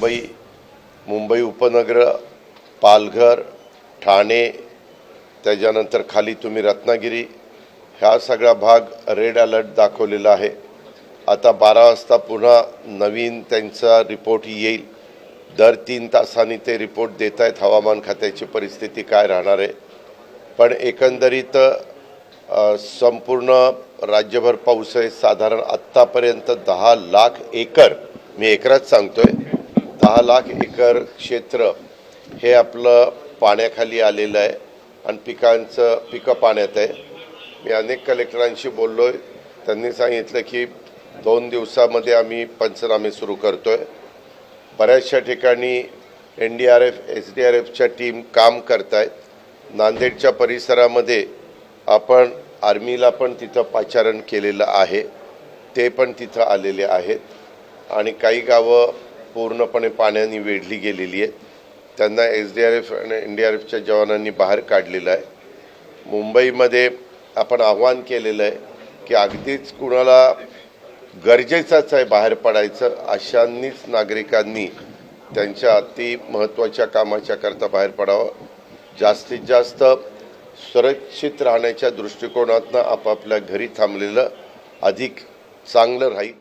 मुंबई मुंबई उपनगर पालघर ठाणे त्याच्यानंतर खाली तुम्ही रत्नागिरी ह्या सगळा भाग रेड अलर्ट दाखवलेला आहे. आता बारा वाजता पुन्हा नवीन त्यांचा रिपोर्ट येईल. दर तीन तासांनी ते रिपोर्ट देत आहेत हवामान खात्याची परिस्थिती काय राहणार आहे. पण एकंदरीत संपूर्ण राज्यभर पाऊस आहे. साधारण आत्तापर्यंत दहा लाख एकर मी एकराच सांगतोय दहा लाख एकर क्षेत्र हे आपलं पाण्याखाली आलेलं आहे आणि पिकांचं पिकं पाण्यात आहे. मी अनेक कलेक्टरांशी बोललो आहे त्यांनी सांगितलं की दोन दिवसामध्ये आम्ही पंचनामे सुरू करतो आहे बऱ्याचशा ठिकाणी N D R F S D R एफच्या टीम काम करत आहेत नांदेडच्या परिसरामध्ये आपण आर्मीला पण तिथं पाचारण केलेलं आहे. ते पण तिथं आलेले आहेत. आणि काही गावं पूर्णपणे पाण्याने वेढली गेलेली आहे. त्यांना एस डी आर एफ आणि एन डी आर एफच्या जवानांनी बाहेर काढलेलं आहे. मुंबईमध्ये आपण आव्हान केलेलं आहे की अगदीच कुणाला गरजेचंच आहे बाहेर पडायचं अशांनीच नागरिकांनी त्यांच्या अति महत्त्वाच्या कामाच्या करता बाहेर पडावं. जास्तीत जास्त सुरक्षित राहण्याच्या दृष्टिकोनातनं आपापल्या घरी थांबलेलं अधिक चांगलं राहील.